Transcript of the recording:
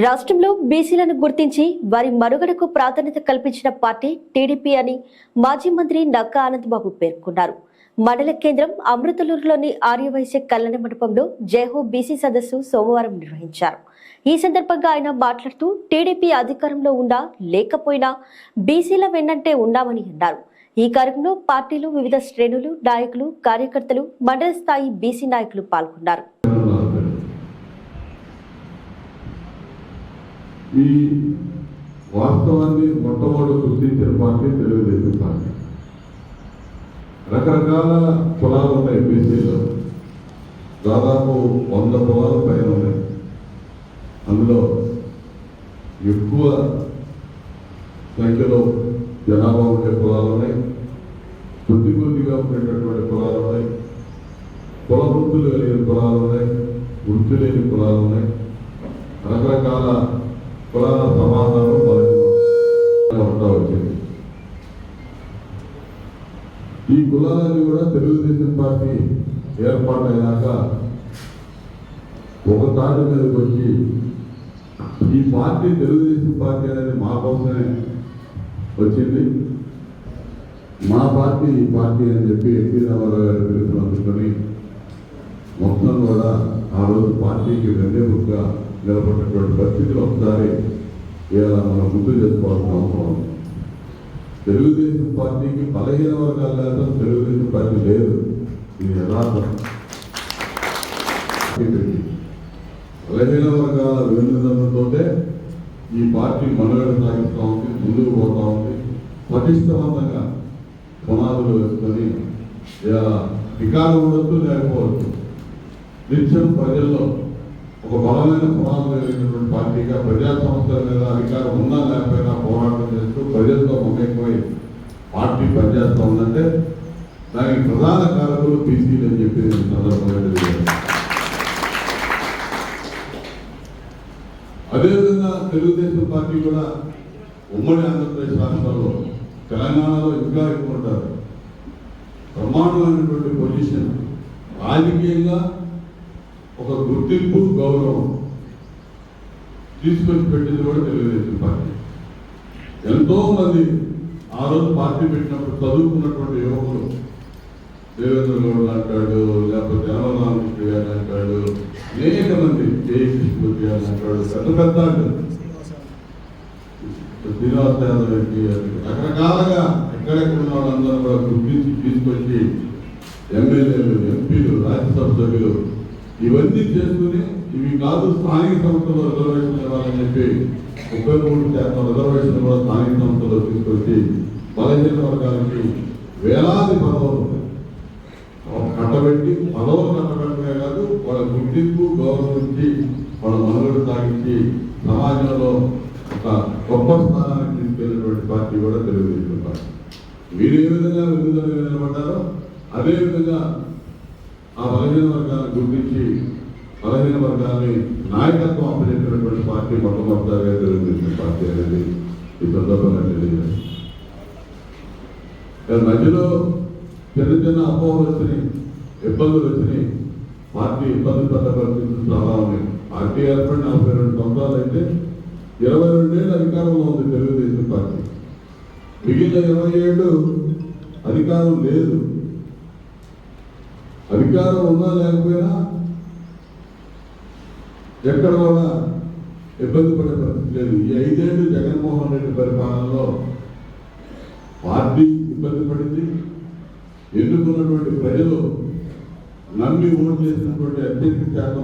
రాష్ట్రంలో బీసీలను గుర్తించి వారి మనుగడకు ప్రాధాన్యత కల్పించిన పార్టీ టీడీపీ అని మాజీ మంత్రి నక్కా ఆనందబాబు పేర్కొన్నారు. మండల కేంద్రం అమృతలూరులోని ఆర్యవైశ్య కళ్యాణ మండపంలో జయహో బీసీ సదస్సు సోమవారం నిర్వహించారు. ఈ సందర్భంగా ఆయన మాట్లాడుతూ టీడీపీ అధికారంలో ఉన్నా లేకపోయినా బీసీల వెన్నంటే ఉన్నామని అన్నారు. ఈ కార్యక్రమంలో పార్టీలు వివిధ శ్రేణులు నాయకులు కార్యకర్తలు మండల స్థాయి బీసీ నాయకులు పాల్గొన్నారు. ఈ వాస్తవాన్ని మొట్టమొదటి గుర్తించిన పార్టీ తెలుగుదేశం పార్టీ. రకరకాల కులాలు ఉన్నాయి బీసీలో. దాదాపు వంద కులాల పైన ఉన్నాయి. అందులో ఎక్కువ సంఖ్యలో జనాభా ఉండే కులాలు ఉన్నాయి. కొద్ది కొద్దిగా ఉండేటటువంటి కులాలు ఉన్నాయి. కుల వృత్తులు కలిగిన కులాలు ఉన్నాయి. వృత్తి లేని కులాలు ఉన్నాయి. రకరకాల కులాల సమాధానం మనకు వచ్చింది ఈ కులాలన్నీ కూడా తెలుగుదేశం పార్టీ ఏర్పాటైనాక ఒక తాటి మీదకి వచ్చి ఈ పార్టీ తెలుగుదేశం పార్టీ అనేది మా కోసమే వచ్చింది. మా పార్టీ ఈ పార్టీ అని చెప్పి ఎన్టీ రామారావు గారు పిలుపునందుకొని మొత్తం కూడా ఆ రోజు పార్టీకి వెన్నెముకగా నిలబడినటువంటి పరిస్థితులు ఒకసారి ఇలా మనం గుర్తు చేసుకోవాల్సిన అవసరం ఉంది. తెలుగుదేశం పార్టీకి బలహీన వర్గాలు లేక తెలుగుదేశం పార్టీ లేదు. ఇది యథార్థం. బలహీన వర్గాల వెన్నుదన్నుతోటే ఈ పార్టీ మనుగడ సాగిస్తూ ఉంది ముందుకు పోతా ఉంది. పటిష్టవంతంగా పునాదులు వేసుకొని ఇలా వికారం ఉండొచ్చు లేకపోవచ్చు. నిత్యం ప్రజల్లో ఒక బలమైన పునాదులు పార్టీగా ప్రజా సంస్థల మీద అధికారం ఉన్నా లేకపోయినా పోరాటం చేస్తూ ప్రజలతో మమేకమై పార్టీ పనిచేస్తూ ఉందంటే దానికి ప్రధాన కారకులు బీసీలు అని చెప్పి సందర్భంగా తెలియజేస్తాను. అదేవిధంగా తెలుగుదేశం పార్టీ కూడా ఉమ్మడి ఆంధ్రప్రదేశ్ రాష్ట్రాల్లో తెలంగాణలో ఇంకా ఎక్కువ ఉంటారు బ్రహ్మాండమైనటువంటి పొజిషన్ రాజకీయంగా ఒక గుర్తింపు గౌరవం తీసుకొచ్చి పెట్టింది కూడా తెలుగుదేశం పార్టీ. ఎంతో మంది ఆ రోజు పార్టీ పెట్టినప్పుడు చదువుకున్నటువంటి యువకులు దేవేంద్ర గౌడ్ అంటాడు లేకపోతే రామరామకృష్ణ గారు అంటాడు అనేక మంది జయకృష్ణమూర్తి గారు అంటాడు పెద్ద పెద్ద శ్రీనివాస యాదవ్ రెడ్డి గారు రకరకాలుగా ఎక్కడెక్కడ ఉన్న వాళ్ళందరూ కూడా గుర్తించి తీసుకొచ్చి ఎమ్మెల్యేలు ఎంపీలు రాజ్యసభ సభ్యులు ఇవన్నీ చేసుకుని ఇవి కాదు స్థానిక సంస్థలో రిజర్వేషన్ ఇవ్వాలని చెప్పి ముప్పై మూడు శాతం రిజర్వేషన్ కూడా స్థానిక సంస్థలో తీసుకొచ్చి బలహీన వర్గాలకి వేలాది పదవులు కట్టబెట్టి పదవులు కట్టబెట్టమే కాదు వాళ్ళ గుర్తింపు గౌరవించి వాళ్ళ మనుగడ సాగించి సమాజంలో ఒక గొప్ప స్థానానికి తీసుకెళ్ళినటువంటి పార్టీ కూడా తెలుగుదేశం పార్టీ. మీరు ఏ విధంగా వెలుగుదల నిలబడ్డారో అదే విధంగా ఆ బలహీన వర్గాలను గుర్తించి బలహీన వర్గాన్ని నాయకత్వం అప్పచెప్పినటువంటి పార్టీ మొట్టమొదటిగా తెలుగుదేశం పార్టీ అనేది ఈ సందర్భంగా తెలియజేస్తుంది మధ్యలో చిన్న చిన్న అపోహలు వచ్చినాయి ఇబ్బందులు వచ్చినాయి. పార్టీ ఇబ్బంది పడ్డ పరిస్థితులు చాలా ఉన్నాయి. పార్టీ ఏర్పడిన నలభై రెండు సంవత్సరాలు అయితే ఇరవై రెండేళ్ళు అధికారంలో ఉంది తెలుగుదేశం పార్టీ. మిగిలిన ఇరవై ఏడు అధికారం లేదు. అధికారం ఉన్నా లేకపోయినా ఎక్కడ కూడా ఇబ్బంది పడే పరిస్థితి లేదు. ఈ ఐదేళ్ళు జగన్మోహన్ రెడ్డి పరిపాలనలో పార్టీ ఇబ్బంది పడింది. ఎన్నుకున్నటువంటి ప్రజలు నమ్మి ఓటు చేసినటువంటి అభ్యర్థి శాతం